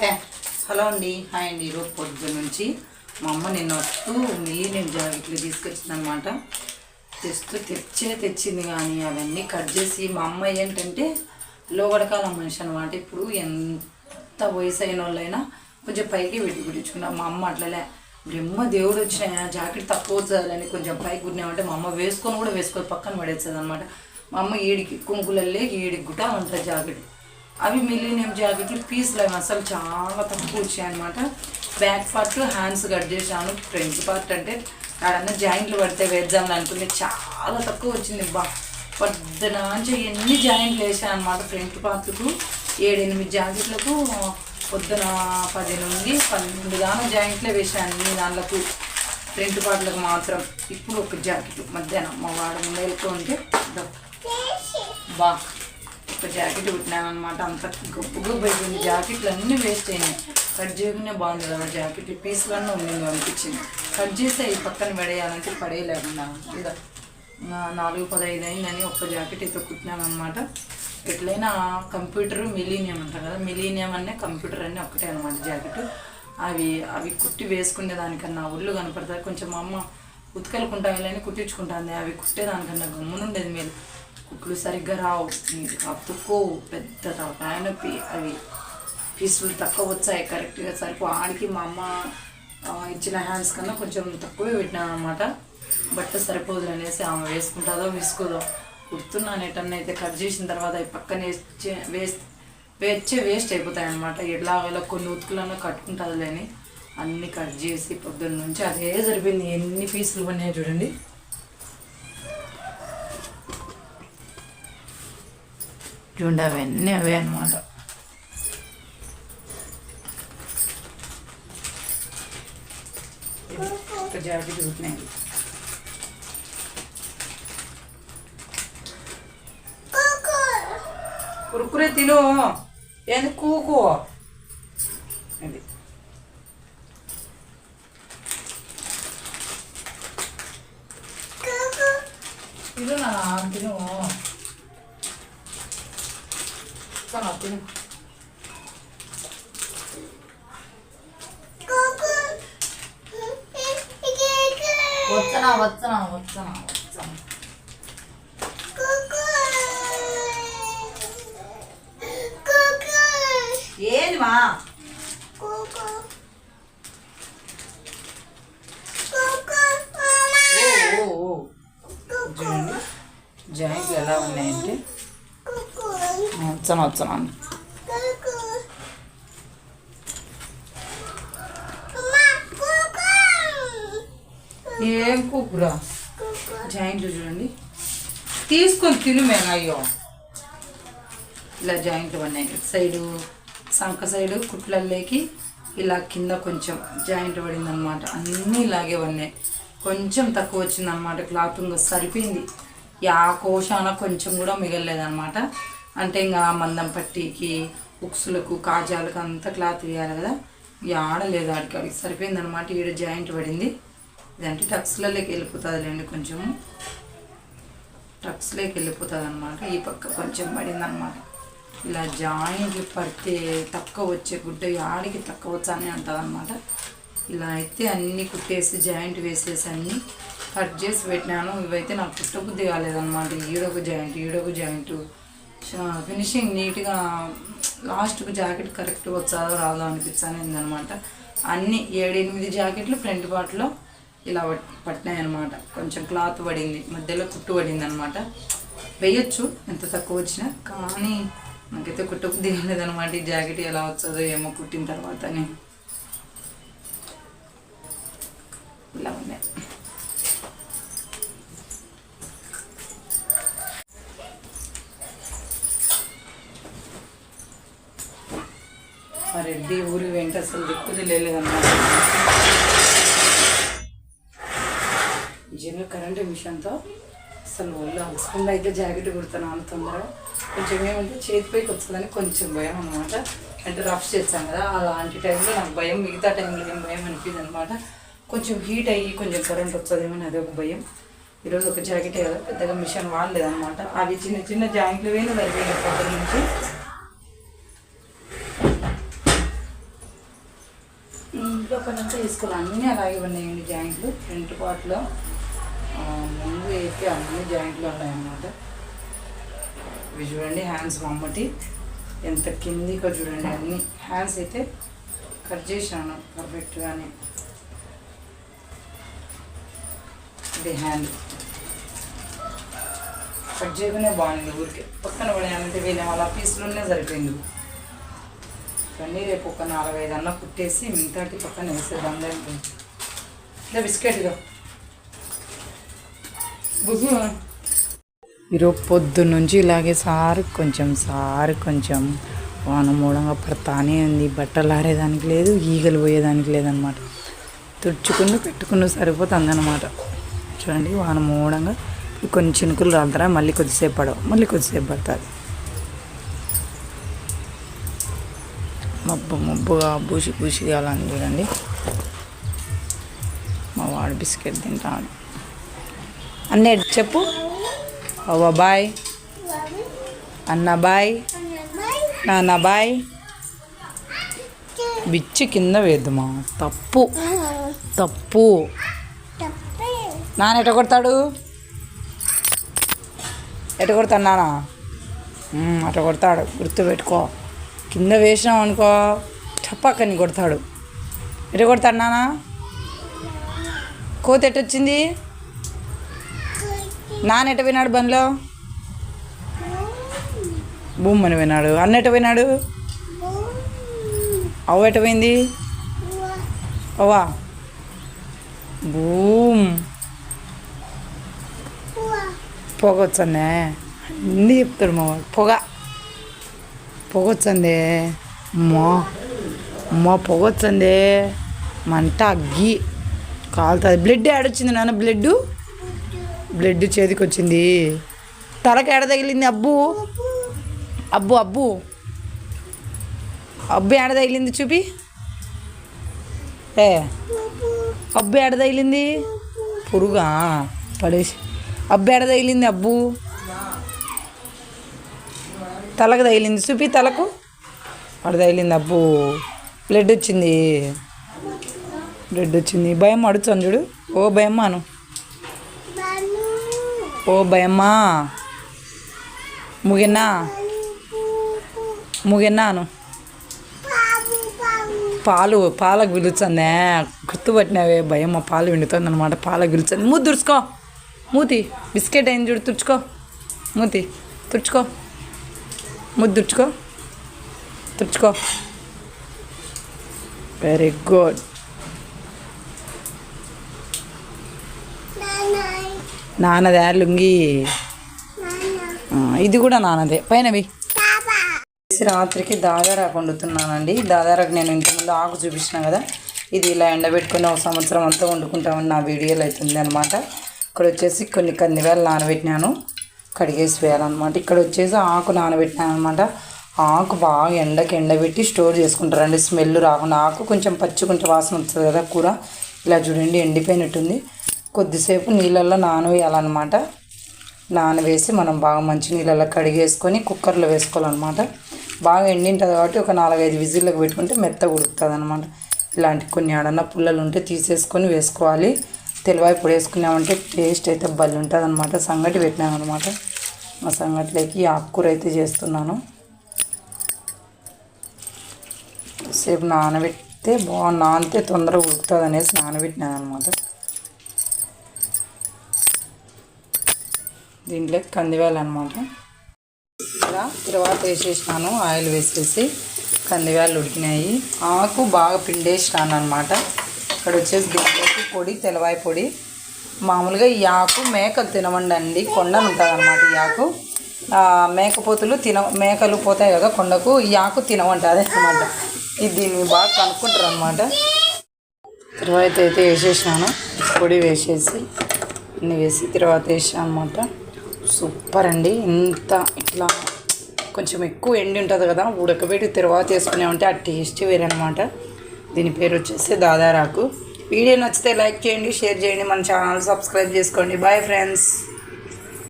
ఏ, hello అండి. Hi అండి. ఈరోజు పొద్దు నుంచి మా అమ్మ నిన్న వస్తూ నేను జాకెట్లు తీసుకొచ్చింది అనమాట తెస్తూ తెచ్చే తెచ్చింది కానీ అవన్నీ కట్ చేసి మా అమ్మ ఏంటంటే లోగడకాల మనిషి అనమాట ఇప్పుడు ఎంత వయసు అయిన వాళ్ళైనా కొంచెం పైకి పెట్టి కుట్టించుకున్నాం మా అమ్మ అట్లలే బ్రహ్మ దేవుడు వచ్చిన జాకెట్ తక్కువ వచ్చాలని కొంచెం పైకి గుడినామంటే మా అమ్మ వేసుకొని కూడా వేసుకొని పక్కన పడేస్తుంది అనమాట మా అమ్మ ఏడికి కుంకులల్లే ఏడికి గుట్ట ఉంటుంది జాకెట్. అవి మిలీనియం జాకెట్లు పీస్లు అవి అసలు చాలా తక్కువ వచ్చాయి అనమాట బ్యాక్ పార్ట్ హ్యాండ్స్ కట్ చేశాను ఫ్రంట్ పార్ట్ అంటే ఆడన్నా జాయింట్లు పడితే వేద్దాం అనుకుంటే చాలా తక్కువ వచ్చింది. బా పొద్దున నుంచి ఎన్ని జాయింట్లు వేసాను అనమాట ఫ్రంట్ పార్ట్కు ఏడెనిమిది జాకెట్లకు పొద్దున పది నుండి పన్నెండు దాకా జాయింట్లే వేసాను అన్ని దాంట్లకు. ఫ్రంట్ పార్ట్లకు మాత్రం ఇప్పుడు ఒక జాకెట్ మధ్యాహ్నం మా వాడు ముందు వెళ్తూ ఉంటే బా. ఒక జాకెట్ కుట్టినానమాట అంత గొప్పగా పోయింది జాకెట్లు అన్నీ వేస్ట్ అయినాయి. కట్ చేయకుండా బాగుంది కదా జాకెట్. పీస్లన్నీ ఉండింది అనిపించింది. కట్ చేస్తే ఈ పక్కన పడేయాలంటే పడేయలేకుండా. ఇదా నాలుగు పదహైదు అయిందని ఒక్క జాకెట్ అయితే కుట్టినాను అనమాట ఎట్లయినా కంప్యూటర్ మిలీనియం అంటారు కదా మిలీనియం అనే కంప్యూటర్ అన్నీ ఒక్కటే అనమాట జాకెట్. అవి అవి కుట్టి వేసుకునే దానికన్నా ఒళ్ళు కనపడతాయి. కొంచెం మా అమ్మ ఉతకలుకుంటాం అని కుట్టించుకుంటుంది. అవి కుట్టేదానికన్నా గమ్మునుండేది మీరు కుట్లు సరిగ్గా రావు. నీట్గా అతుక్కోవు పెద్ద తలకాయ అవి పీసులు తక్కువ వచ్చాయి. కరెక్ట్గా సరిపో. ఆడికి మా అమ్మ ఇచ్చిన హ్యాండ్స్ కన్నా కొంచెం తక్కువే పెట్టినాను అనమాట బట్ట సరిపోదు అనేసి ఆమె వేసుకుంటుందో వేసుకోదో కుడుతున్నాను ఎటన్నా అయితే కట్ చేసిన తర్వాత అవి పక్కన వేస్తే వేస్ట్ వేచ్చే వేస్ట్ అయిపోతాయి అనమాట ఎలాగలా కొన్ని ఉతుకులన్నా కట్టుకుంటుంది అని అన్నీ కట్ చేసి పొద్దున్న నుంచి అదే జరిపింది ఎన్ని పీసులు పడినాయి చూడండి. చూడండి అవన్నీ అవే అనమాట ఒక జాకెట్ కురుకురే తిను. ఏంది కూకు? అది తిను నా తిను. చాలా తిను వచ్చనా వచ్చనా వచ్చనా వచ్చనా ఏంది మా జాయింట్లు ఎలా ఉన్నాయంటే? వచ్చనా వచ్చనా ఏం కూకురా? జాయింట్లు చూడండి. తీసుకొని తిను మేము అయ్యో ఇలా జాయింట్లు ఉన్నాయి. ఇటు సైడు సంక సైడు కుట్లల్లోకి ఇలా కింద కొంచెం జాయింట్ పడింది అనమాట అన్నీ ఇలాగే ఉన్నాయి. కొంచెం తక్కువ వచ్చింది అనమాట క్లాత్ ఇంకా సరిపోయింది. యా కోశాన కొంచెం కూడా మిగలలేదన్నమాట. అంటే ఇంకా మందం పట్టీకి ఉక్సులకు కాజాలకు అంతా క్లాత్ వేయాలి కదా. ఆడలేదు ఆడికి ఆడికి సరిపోయింది అనమాట ఈడ జాయింట్ పడింది. ఇదంటే టక్స్లలోకి వెళ్ళిపోతుందిలేండి కొంచెము. టక్స్లోకి వెళ్ళిపోతుంది అనమాట ఈ పక్క కొంచెం పడింది అనమాట ఇలా జాయింట్లు పడితే తక్కువ వచ్చే గుడ్డ ఆడికి తక్కువ వచ్చానే అంటుంది అనమాట ఇలా అయితే అన్నీ కుట్టేసి జాయింట్ వేసేసి అన్నీ కట్ చేసి పెట్టినాను. ఇవైతే నాకు కుట్టబుద్ధి కాలేదన్నమాట. ఈడొక జాయింట్ ఈడొక జాయింట్. ఫినిషింగ్ నీట్గా లాస్ట్కు జాకెట్ కరెక్ట్గా వచ్చాదో రాదో అనిపించాను అనమాట అన్ని ఏడెనిమిది జాకెట్లు ఫ్రంట్ పార్ట్లో ఇలా పట్- పట్టినాయి అనమాట కొంచెం క్లాత్ పడింది మధ్యలో కుట్టు పడింది అనమాట వేయచ్చు ఎంత తక్కువ వచ్చినా కానీ నాకైతే కుట్టబుద్ధి దిగలేదనమాట ఈ జాకెట్ ఎలా వచ్చదో ఏమో కుట్టిన తర్వాత అని ఇలా ఉన్నాయి మా ఊరి వెంట అసలు దిక్కుది లేదన్నమాట నిజంగా కరెంట్ మిషన్తో అసలు ఒళ్ళు అలసకుండా అయితే జాకెట్ కుడుతున్నాను తొందరగా. కొంచెం ఏమంటే చేతిపైకి వస్తుందని కొంచెం భయం అనమాట అంటే రఫ్ చేస్తాం కదా అలాంటి టైంలో నాకు భయం మిగతా టైంలో ఏం భయం అనిపించింది అనమాట కొంచెం హీట్ అయ్యి కొంచెం కరెంట్ వస్తుందేమో అని ఒక భయం. ఈరోజు ఒక జాకెట్ కదా పెద్దగా మిషన్ వాడలేదన్నమాట అవి చిన్న చిన్న జాయింట్లు వేలు సరిపోయినాయి పొద్దున్న నుంచి. తీసుకుని అన్నీ అలాగే ఉన్నాయండి జాయింట్లు. ఫ్రంట్ పార్ట్లో ముందు అయితే అన్ని జాయింట్లు ఉన్నాయన్నమాట. ఇవి చూడండి హ్యాండ్స్ మమ్మటి. ఎంత కిందికో చూడండి అన్ని హ్యాండ్స్ అయితే కట్ చేశాను పర్ఫెక్ట్గానే. ఇది హ్యాండ్. కట్ చేయకునే బాగుంది ఊరికే. పక్కన పడేయాలంటే వీళ్ళ వాళ్ళ పీసులునే సరిపోయింది. ఇవన్నీ రేపు ఒక నాలుగైదు అన్న కుట్టేసి మిగతాటి పక్కన వేసేదాం దానికి ఇలా బిస్కెట్ బుగ్గు ఈరోజు పొద్దు నుంచి ఇలాగే సారు కొంచెం సారు కొంచెం వాన మూలంగా పడతానే ఉంది. బట్టలు ఆరేదానికి లేదు ఈగలు పోయేదానికి లేదనమాట తుడుచుకుని పెట్టుకుని సరిపోతుంది అనమాట చూడండి వాన మూలంగా. కొన్ని చినుకులు రాలుతారా? మళ్ళీ కొద్దిసేపు పడవు మళ్ళీ కొద్దిసేపు పడుతుంది. మబ్బు మబ్బుగా బూసి బూసి అలా చూడండి. మా వాడు బిస్కెట్ తింటాడు. అన్నే చెప్పు. అవ్వ బాయ్. అన్న బాయ్. నాన్న బాయ్. బిచ్చి కింద వేద్దుమా? తప్పు. తప్పు. నాన్న ఎట కొడతాడు? ఎట కొడతాడు నాన్న? అట కొడతాడు. గుర్తుపెట్టుకో. కింద వేసినాం అనుకో చప్పక్కని కొడతాడు. ఎట కొడతాడు నాన్న? కోత ఎట్టొచ్చింది నాన్న ఎట పోయినాడు బండ్లో? బూమ్ అని అన్న ఎట పోయినాడు? అవ్వ ఎట పోయింది? అవ్వా. భూమ్ పొగ వచ్చన్నే అన్నీ చెప్తాడు మా వాడు. పొగ. పొగొచ్చండి అమ్మో అమ్మో పొగొచ్చండి మంట అగ్గి కాలుతుంది. బ్లడ్ ఏడొచ్చింది నాన్న బ్లడ్. బ్లడ్ చేతికి వచ్చింది తలకు ఏడ తగిలింది అబ్బు? అబ్బు అబ్బు. అబ్బు ఏడ తగిలింది చూపి. ఏ అబ్బు ఏడ తగిలింది? పురుగా. పడేసి. అబ్బు ఏడ తగిలింది అబ్బు? తలకు తగిలింది. చూపి తలకు. వాడు తగిలింది. అబ్బు బ్లడ్ వచ్చింది. బ్లడ్ వచ్చింది. భయం అడుచాను చూడు. ఓ భయమ్మాను ఓ భయమ్మా. ముగిన్నా ముగిన్నాను పాలు పాలకు పిలుచుందే గుర్తుపట్టినవే భయమ్మ. పాలు విండుతుంది అనమాట పాలకు పిలుచుంది మూతి తుడుచుకో. మూతి. బిస్కెట్ అయింది చూడు. తుడుచుకో. మూతి. తుడుచుకో. ముద్దు తుడుచుకో. వెరీ గుడ్ నాన్నదే లుంగి. ఇది కూడా నాన్నదే. పైనవి రాత్రికి దాదారాకు వండుతున్నానండి. దాదారాకు నేను ఇంతకుముందు ఆకు చూపించిన కదా. ఇది ఇలా ఎండబెట్టుకుని ఒక సంవత్సరం అంతా వండుకుంటామని నా వీడియోలో అవుతుంది అనమాట ఇక్కడ వచ్చేసి కొన్ని కందివేలు నానబెట్టినాను. కడిగేసి వేయాలన్నమాట. ఇక్కడ వచ్చేసి ఆకు నానబెట్టినాను అనమాట ఆకు బాగా ఎండకి ఎండబెట్టి స్టోర్ చేసుకుంటారండి. స్మెల్ రాకుండా ఆకు కొంచెం పచ్చి కొంచెం వాసన వస్తుంది కదా కూర. ఇలా చూడండి ఎండిపోయినట్టుంది. కొద్దిసేపు నీళ్ళల్లో నానవేయాలన్నమాట. నానవేసి మనం బాగా మంచి నీళ్ళల్లో కడిగేసుకొని కుక్కర్లో వేసుకోవాలన్నమాట. బాగా ఎండింటుంది కాబట్టి ఒక నాలుగైదు విజిల్లకు పెట్టుకుంటే మెత్త ఉడుకుతుంది అనమాట ఇలాంటి కొన్ని ఆడన్న పుల్లలు ఉంటే తీసేసుకొని వేసుకోవాలి. తెలవాయి పొడి వేసుకున్నామంటే టేస్ట్ అయితే బలి ఉంటుంది అనమాట సంగటి పెట్టినాను అనమాట ఆ సంగటిలోకి ఆకుకూర అయితే చేస్తున్నాను. సేపు నానబెడితే బాగా నానితే తొందరగా ఉడుకుతుంది అనేసి నానబెట్టినాను అనమాట దీంట్లో కందివేలు అనమాట ఇలా తర్వాత వేసేసినాను ఆయిల్ వేసేసి కందివేలు ఉడికినాయి. ఆకు బాగా పిండేసినాను అనమాట ఇక్కడ వచ్చేసి పొడి తెలవాయి పొడి. మామూలుగా ఈ ఆకు మేకలు తినవండి అండి కొండలు ఉంటుంది అనమాట ఈ ఆకు. మేకపోతులు తిన మేకలు పోతాయి కదా కొండకు ఈ ఆకు తినవంట అదే అనమాట ఇది దీన్ని బాగా కనుక్కుంటారు అనమాట తర్వాత అయితే వేసేసినాను. పొడి వేసేసి అన్ని వేసి తర్వాత వేసాను అనమాట సూపర్ అండి. ఇంత ఇట్లా కొంచెం ఎక్కువ ఎండి ఉంటుంది కదా ఉడకబెట్టి తర్వాత వేసుకున్నామంటే ఆ టేస్ట్ వేరే అనమాట దీని పేరు వచ్చేసి దాదారాకు. వీడియో నచ్చితే లైక్ చేయండి షేర్ చేయండి మన ఛానల్ సబ్స్క్రైబ్ చేసుకోండి. Bye friends